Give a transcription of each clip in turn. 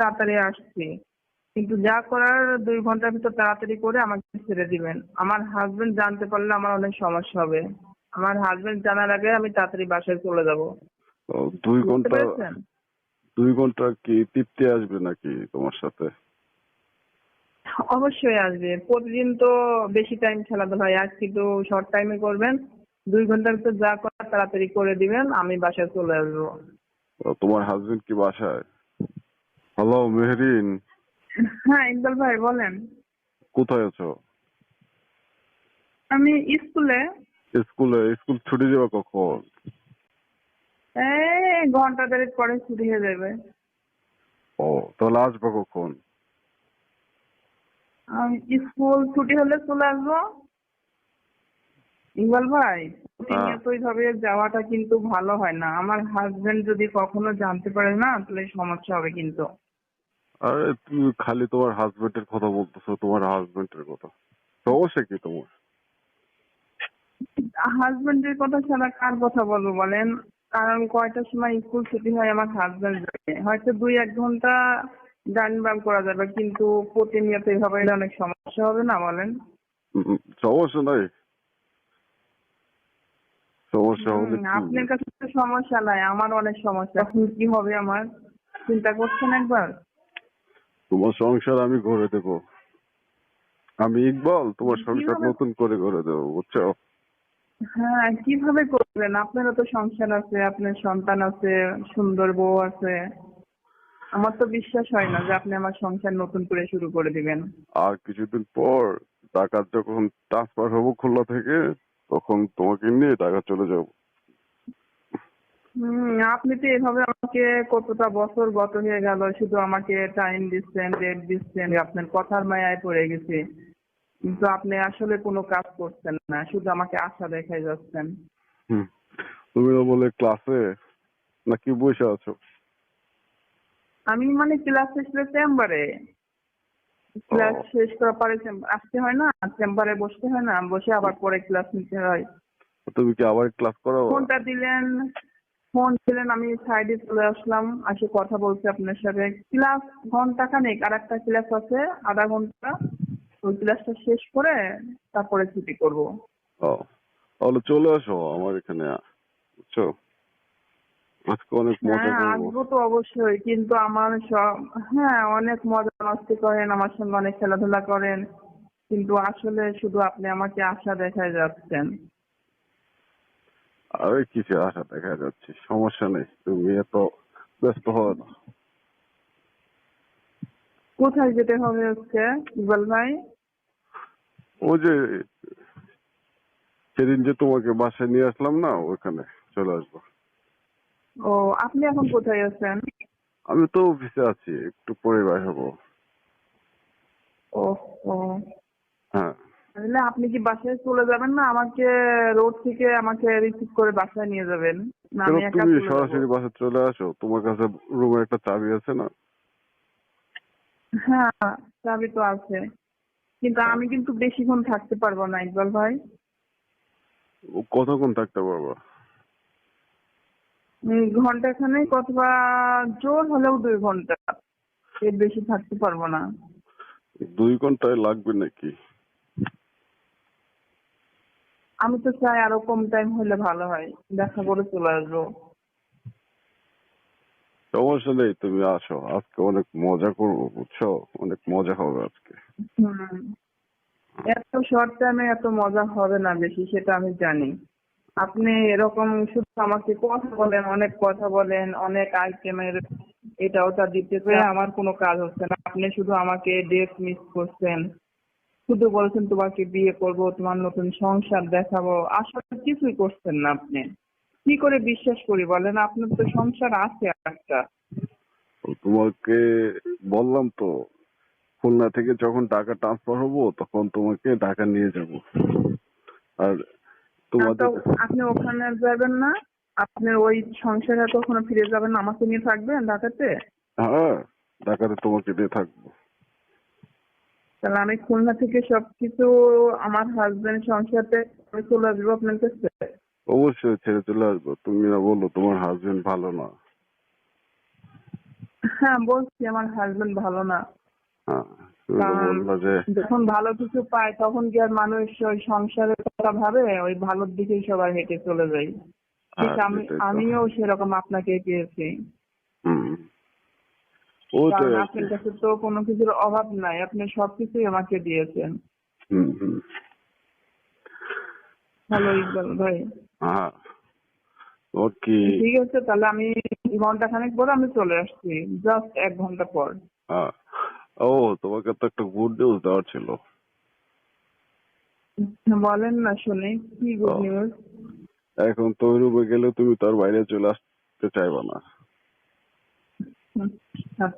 তাড়াতাড়ি আসছি। কিন্তু যা করার দুই ঘণ্টার ভিতর তাড়াতাড়ি করে আমাকে ছেড়ে দিবেন। আমার হাজবেন্ড জানতে পারলে আমার অনেক সমস্যা হবে। আমার হাজবেন্ড জানার আগে আমি তাড়াতাড়ি বাসায় চলে যাব। দুই ঘণ্টা দুই ঘণ্টা কি তৃপ্তি আসবে নাকি তোমার সাথে? অবশ্যই আসবে। প্রতিদিন তো বেশি টাইম খেলাধুলা হয়। আজ কিন্তু শর্ট টাইমে করবেন। দুই ঘণ্টার ভিতর যা করার তাড়াতাড়ি করে দিবেন। আমি বাসায় চলে আসব। তোমার হাজবেন্ড কি বাসায়? হ্যালো মেহরিন হ্যাঁ ইকবাল ভাই বলেন। কোথায় আছো? আমি স্কুলে। স্কুলে স্কুল ছুটি যাবে কখন? এই ঘণ্টা দেড়েক পরে ছুটি হয়ে যাবে। ও তাহলে আসবে কখন? আমি স্কুল ছুটি হলে চলে আসব। ইকবাল ভাই প্রতিনিয়ত এইভাবে যাওয়াটা কিন্তু ভালো হয় না। আমার হাজবেন্ড যদি কখনো জানতে পারে না তাহলে সমস্যা হবে কিন্তু। আরে তুমি খালি তোমার হাজবেন্ডের কথা বলতেছো তোমার হাজবেন্ডের কথা। সমস্যা কি তোমার? হাজবেন্ডের কথা ছাড়া কার কথা বলব বলেন? কারণ কয়টার সময় স্কুল ছুটি হয় আমার হাজবেন্ড হয়তো দুই এক ঘণ্টা গান বান করা যাবে কিন্তু প্রতিনিয়ত এভাবে অনেক সমস্যা হবে না বলেন? সমস্যা নাই। সমস্যা কি? আপনার কাছে তো সমস্যা নাই আমার অনেক সমস্যা। এখন কি হবে আমার? চিন্তা করছেন একবার? তোমার সংসার আমি গড়ে দেব। আমি ইকবাল তোমার সংসার নতুন করে গড়ে দেবো বুঝছ? হ্যাঁ কীভাবে করবেন? আপনারও তো সংসার আছে আপনার সন্তান আছে সুন্দর বউ আছে। আমার তো বিশ্বাস হয় না যে আপনি আমার সংসার নতুন করে শুরু করে দিবেন। আর কিছুদিন পর টাকা যখন ট্রান্সফার হব খুলনা থেকে তখন তোমাকে নিয়ে টাকা চলে যাব। হুম আপনি তো এভাবে আমাকে কতটা বছর গত হয়ে গেল শুধু আমাকে টাইম দিচ্ছেন ডেট দিচ্ছেন আপনার কথার মায়ায় পড়ে গেছি। কিন্তু আপনি আসলে কোনো কাজ করছেন না শুধু আমাকে আশা দেখাই যাচ্ছেন। তুমি না বলে ক্লাসে নাকি বসে আছো? আমি মানে ক্লাস শেষে চেম্বারে ক্লাস। শেষ করার পরে আসতে হয় না চেম্বারে বসতে হয় না বসে আবার পরে ক্লাস নিতে হয়। তুমি কি আবার ক্লাস করো ফোনটা দিলেন ফোন দিলেন আমি সাইডে চলে আসলাম আসে কথা বলছি আপনার সাথে। ক্লাস ঘণ্টা খানেক আর একটা ক্লাস আছে আধা ঘণ্টা। ওই ক্লাসটা শেষ করে তারপরে ছুটি করব। ও তাহলে চলে আসো আমার এখানে বুঝছ? আজকে অনেক মজা হ্যাঁ আসব তো অবশ্যই কিন্তু আমার সব হ্যাঁ অনেক মজা মস্তি করেন আমার সঙ্গে অনেক খেলাধুলা করেন। কিন্তু আসলে শুধু আপনি আমাকে আশা দেখায় যাচ্ছেন। আরে কিসে আশা দেখা যাচ্ছে সমস্যা নেই তুমি এত ব্যস্ত হও না কোথায় যেতে হবে হচ্ছে ইকবাল ভাই ওই যে সেদিন যে তোমাকে বাসায় নিয়ে আসলাম না ওখানে চলে আসব ও আপনি এখন কোথায় আছেন আমি তো অফিসে আছি একটু পরে বাইর হব ও ও হ্যাঁ তাহলে আপনি কি বাসায় চলে যাবেন না? আমাকে রোড থেকে আমাকে রিসিভ করে বাসায় নিয়ে যাবেন। না আমি একা তুমি? সরাসরি বাসায় চলে আসো? তোমার কাছে রুমে একটা চাবি আছে না? হ্যাঁ চাবি তো আছে। কিন্তু আমি কিন্তু বেশিক্ষণ থাকতে পারব না ইকবাল ভাই। ও কতক্ষণ থাকতে পারবা? উম, ঘন্টাখানেক অথবা জোর হলেও দুই ঘণ্টা। এর বেশি থাকতে পারব না। দুই ঘন্টায় লাগবে নাকি? আমি তো চাই আরও কম টাইম হলে ভালো হয়। দেখা করে চলে আসব। সমস্যা নেই তুমি আসো। আজকে অনেক মজা করব বুঝছ? অনেক মজা হবে আজকে। হুম। এত শর্ট টাইমে এত মজা হবে না বেশি সেটা আমি জানি। আপনি এরকম শুধু আমাকে কথা বলেন অনেক কথা বলেন অনেক আইটেমের এটা ওটা দিতে পেরে আমার কোনো কাজ হচ্ছে না। আপনি শুধু আমাকে ডেট মিস করছেন। শুধু বলছেন তোমাকে বিয়ে করব তোমার নতুন সংসার দেখাবো। আসলে কিছুই করছেন না আপনি। কি করে বিশ্বাস করি বলেন? আপনার তো সংসার আছে একটা। তোমাকে বললাম তো খুলনা থেকে যখন টাকা ট্রান্সফার হব তখন তোমাকে ঢাকা নিয়ে যাব। আর তোমাদের আপনি ওখানে যাবেন না? আপনার ওই সংসারে কখনো ফিরে যাবেন আমাকে নিয়ে থাকবেন ঢাকাতে? হ্যাঁ ঢাকাতে তোমাকে দিয়ে থাকব। তাহলে আমি খুলনা থেকে সবকিছু আমার হাজবেন্ড সংসারতে আমি চলে আসব আপনার কাছে? অবশ্যই ছেড়ে চলে আসব। তুমি না বলল তোমার হাজবেন্ড ভালো না। হ্যাঁ বলছি আমার হাজবেন্ড ভালো না। হ্যাঁ যখন ভালো কিছু পায় তখন কি আর মানুষ ওই সংসারের কথা ভাবে? ওই ভালোর দিকেই সবাই হেঁটে চলে যায়। ঠিক হ্যাঁ, আমি আমিও সেরকম আপনাকে পেয়েছি। হুম। ওইটাই কারণ আপনার কাছে তো কোনো কিছুর অভাব নাই আপনি সবকিছুই আমাকে দিয়েছেন। হ্যালো ইকবাল ভাই। হ্যাঁ। ওর কি ঠিক আছে তাহলে আমি ঘণ্টা খানেক পর আমি চলে আসছি জাস্ট এক ঘণ্টা পর। হ্যাঁ। ও তোমাকে তো একটা গুড নিউজ দেওয়ার ছিল। বলেন না শুনি কি গুড ও। নিউজ এখন তো রুমে গেলে তুমি তার বাইরে চলে আসতে চাইবা না।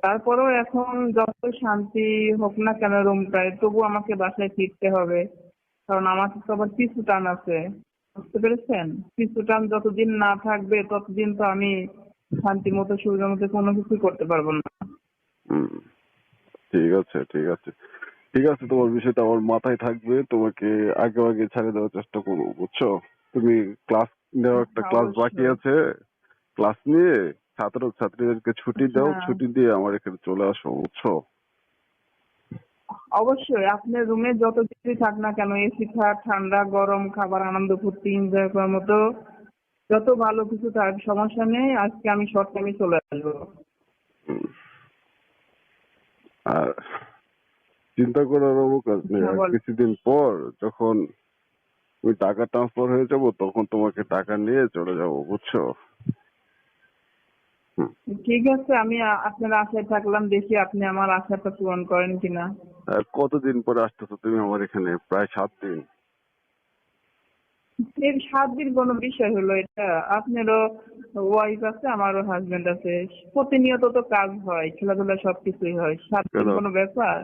তারপরেও এখন যত শান্তি হোক না কেন রুমটায় তবু আমাকে বাসায় ফিরতে হবে। কারণ আমাকে তো আবার পিছু টান আছে। বুঝতে পেরেছেন? পিছু টান যতদিন না থাকবে ততদিন তো আমি শান্তি মতো সুবিধা মতো কোনো কিছু করতে পারব না। ঠিক আছে ঠিক আছে। ঠিক আছে তোমার বিষয়টা আমার মাথায় থাকবে। তোমাকে আগে আগে ছাড়ে দেওয়ার চেষ্টা করব বুঝছ? তুমি ক্লাস নেওয়ার একটা ক্লাস বাকি আছে। ক্লাস নিয়ে ছাত্র ছাত্রীদেরকে ছুটি দাও হ্যাঁ। ছুটি দিয়ে আমার এখানে চলে আসো বুঝছ? অবশ্যই আপনার রুমে যত কিছুই থাক না কেন এসি থাক ঠান্ডা গরম খাবার আনন্দ ফুর্তি এনজয় করার মতো যত ভালো কিছু থাক সমস্যা নেই আজকে আমি শর্ট টাইমে চলে আসব। আর চিন্তা করার অবকাশ নেই। হ্যাঁ, কিছুদিন পর যখন ওই টাকা ট্রান্সফার হয়ে যাব তখন তোমাকে টাকা নিয়ে চলে যাব বুঝছ। ঠিক আছে আমি আপনার আশায় থাকলাম দেখি আপনি আমার আশাটা পূরণ করেন কিনা। কতদিন পরে আসতেছো তুমি আমার এখানে? প্রায় সাত দিন। এর সাত দিন কোনো বিষয় হলো এটা। আপনারও ওয়াইফ আছে আমারও হাজবেন্ড আছে। প্রতিনিয়ত তো কাজ হয় খেলাধুলা সবকিছুই হয়। সাত দিন কেন? ব্যাপার?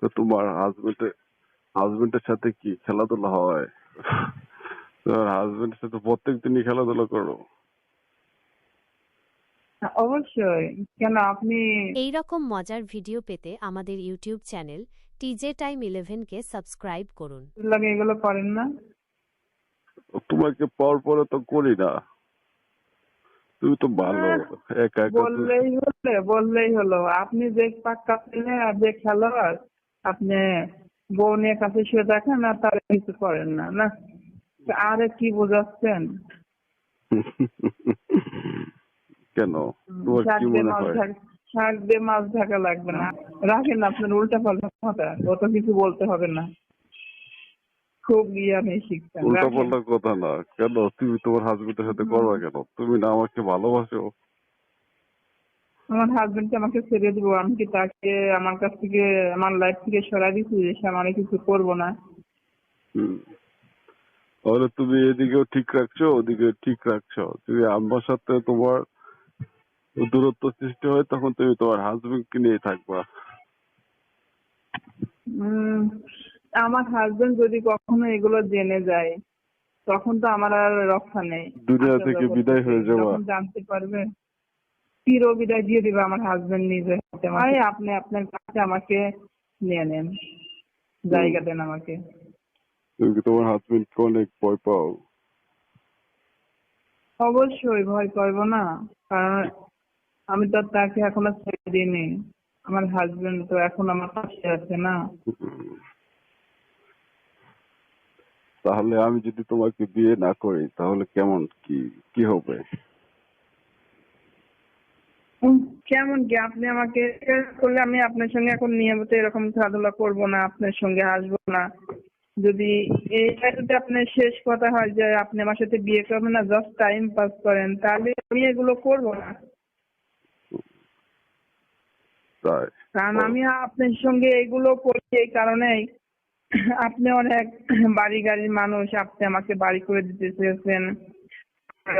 তো তোমার হাজবেন্ডের হাজবেন্ডের সাথে কি খেলাধুলা হয়? তোমার হাজবেন্ডের সাথে প্রত্যেক দিনই খেলাধুলা করো। অবশ্যই। কেন আপনি এই রকম মজার ভিডিও পেতে আমাদের ইউটিউব চ্যানেল টিজে টাইম ইলেভেনকে সাবস্ক্রাইব করুন। লাগে এগুলো করেন না? তোমাকে পর পরে তো করি না। তুমি তো ভালো একা একা বললেই হলো বললেই হলো। আপনি যে পাক্কা ছেলে আর যে খেলোয়াড় আপনি বউ নিয়ে কাছে শুয়ে দেখেন আর তার কিছু করেন না না? আরে কি বোঝাচ্ছেন? কেন? শাক কি দিয়ে মনে মাছ ঢাকা লাগবে না। রাখেন আপনার উল্টা পাল্টা কথা। অত কিছু বলতে হবে না। খুব ইয়ে আমি শিখতাম। উল্টা পাল্টা কথা না। কেন? তুমি তোমার হাজবেন্ডের সাথে করবা কেন? তুমি না আমাকে ভালোবাসো। আমার হাজবেন্ডকে আমাকে ছেড়ে দিব। আমি কি তাকে আমার কাছ থেকে আমার লাইফ থেকে সরাই দিচ্ছি যে সে আমার কিছু করব না। তাহলে তুমি এদিকেও ঠিক রাখছো ওদিকে ঠিক রাখছো। তুমি আমার সাথে তোমার দূরত্ব সৃষ্টি হয় তখন তুমি তোমার হাজবেন্ডকে নিয়ে থাকবা। আমার হাজবেন্ড যদি কখনো এগুলো জেনে যায় তখন তো আমার আর রক্ষা নেই। দুনিয়া থেকে বিদায় হয়ে। যখন জানতে পারবে চির বিদায় দিয়ে দিবে আমার হাজবেন্ড নিজে। হাতে আমাকে। আপনি আপনার কাছে আমাকে নিয়ে নেন। জায়গা দেন আমাকে। তুমি কি তোমার হাজবেন্ডকে অনেক ভয় পাও? অবশ্যই ভয় করব না কারণ আমি তো তাকে এখনও ছেড়ে দিইনি। আমার হাজবেন্ড তো এখন আমার পাশে আছে না। তাহলে আমি যদি তোমাকে বিয়ে না করি তাহলে কেমন কি কি হবে? কেমন কি? আপনি আমাকে করলে আমি আপনার সঙ্গে এখন নিয়মিত এরকম খেলাধুলা করব না আপনার সঙ্গে আসব না। যদি এইটা যদি আপনার শেষ কথা হয় যে আপনি আমার সাথে বিয়ে করবেন না জাস্ট টাইম পাস করেন তাহলে আমি এগুলো করব না। কারণ আমি আপনার সঙ্গে এগুলো করি এই কারণেই আপনি অনেক বাড়ি গাড়ির মানুষ আপনি আমাকে বাড়ি করে দিতে চেয়েছেন।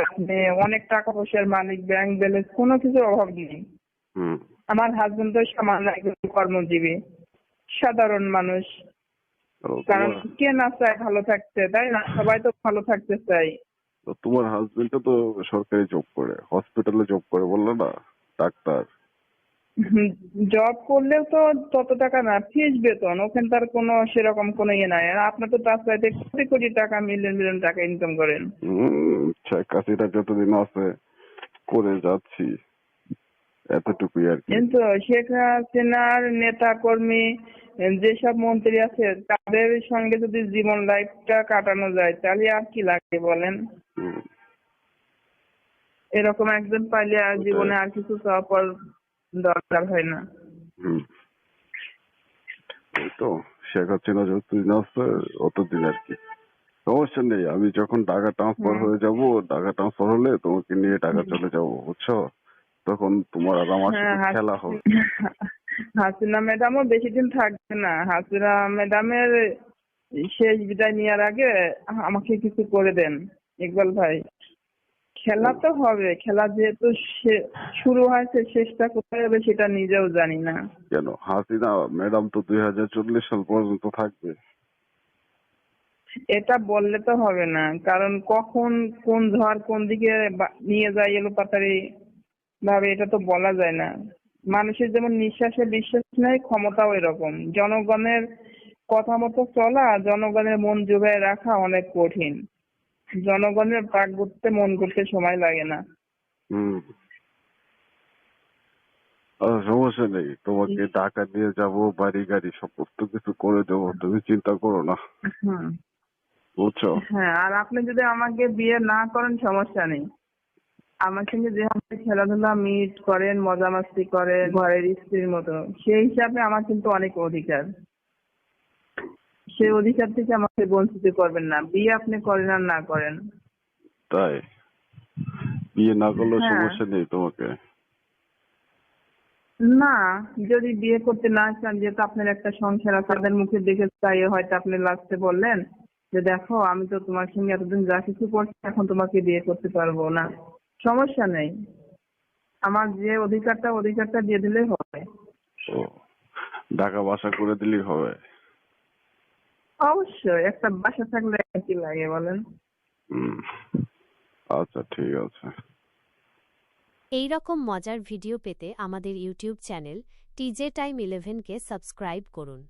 আপনি অনেক টাকা পয়সার মালিক ব্যাংক ব্যালেন্স কোনো কিছুর অভাব নেই। আমার হাজবেন্ড তো সামান্য একজন কর্মজীবী সাধারণ মানুষ। কারণ কে না চায় ভালো থাকতে তাই না? সবাই তো ভালো থাকতে চাই তো তোমার হাজবেন্ডও তো সরকারি জব করে হসপিটালে জব করে বলল না? ডাক্তার। জব করলেও তো তত টাকা না ফিস বেতন ওখানে তার কোনো সেরকম কোনো ইয়ে নাই। আর আপনার তো তার চাইতে কোটি কোটি টাকা মিলিয়ন মিলিয়ন টাকা ইনকাম করেন। শেখ হাসিনা যতদিন আছে করে যাচ্ছি এতটুকুই আর কিন্তু শেখ হাসিনার নেতা কর্মী যেসব মন্ত্রী আছে তাদের সঙ্গে যদি জীবন লাইফটা কাটানো যায় তাহলে আর কি লাগে বলেন। এরকম একজন পাইলে আর জীবনে আর কিছু চাওয়ার পর দরকার হয় না। এই তো শেখ হাসিনা যতদিন আছে অতদিন আর কি। সমস্যা নেই আমি যখন টাকা ট্রান্সফার হয়ে যাব টাকা ট্রান্সফার হলে তোমাকে নিয়ে টাকা চলে যাব বুঝছ? তখন তোমার আর আমার হ্যাঁ, খেলা হবে। হাসিনা ম্যাডামও বেশি দিন থাকবে না। হাসিনা ম্যাডামের শেষ বিদায় নেওয়ার আগে আমাকে কিছু করে দেন ইকবাল ভাই। খেলা তো হবে খেলা যেহেতু শুরু হয়েছে শেষটা কোথায় হবে সেটা নিজেও জানি না। কেন? হাসিনা ম্যাডাম তো দুই হাজার চল্লিশ সাল পর্যন্ত থাকবে। এটা বললে তো হবে না কারণ কখন কোন ঝড় কোন দিকে বা- নিয়ে যায় এলো পাতারি ভাবে এটা তো বলা যায় না। মানুষের যেমন নিঃশ্বাসে বিশ্বাস নেই ক্ষমতাও এরকম। জনগণের কথা মতো চলা জনগণের মন জোগায় রাখা অনেক কঠিন। জনগণের পাক করতে মন করতে সময় লাগে না। হুম। সমস্যা নেই। তোমাকে টাকা দিয়ে যাব বাড়ি গাড়ি সমস্ত কিছু করে দেবো তুমি চিন্তা করো না। বুঝছ? হ্যাঁ আর আপনি যদি আমাকে বিয়ে না করেন সমস্যা নেই। আমার সঙ্গে যেভাবে খেলাধুলা মিট করেন মজা মাস্তি করেন ঘরের স্ত্রীর মতো সেই হিসাবে আমার কিন্তু অনেক অধিকার। সেই অধিকার থেকে আমাকে বঞ্চিত করবেন না। বিয়ে আপনি করেন আর না করেন। তাই? বিয়ে না করলেও হ্যাঁ। সমস্যা নেই তোমাকে? না যদি বিয়ে করতে না চান যেহেতু আপনার একটা সংসার আছে তাদের মুখে দেখে চাইয়ে হয়তো আপনি লাস্টে বললেন যে দেখো আমি তো তোমার সঙ্গে এতদিন যা কিছু করছি এখন তোমাকে বিয়ে করতে পারব না। সমস্যা নেই। আমার যে অধিকারটা অধিকারটা দিয়ে দিলেই হবে। ঢাকা বাসা করে দিলেই হবে। অবশ্যই একটা বাসা থাকলে কি লাগে বলেন। হুম আচ্ছা ঠিক আছে। এই রকম মজার ভিডিও পেতে আমাদের ইউটিউব চ্যানেল টিজে টাইম ইলেভেনকে সাবস্ক্রাইব করুন।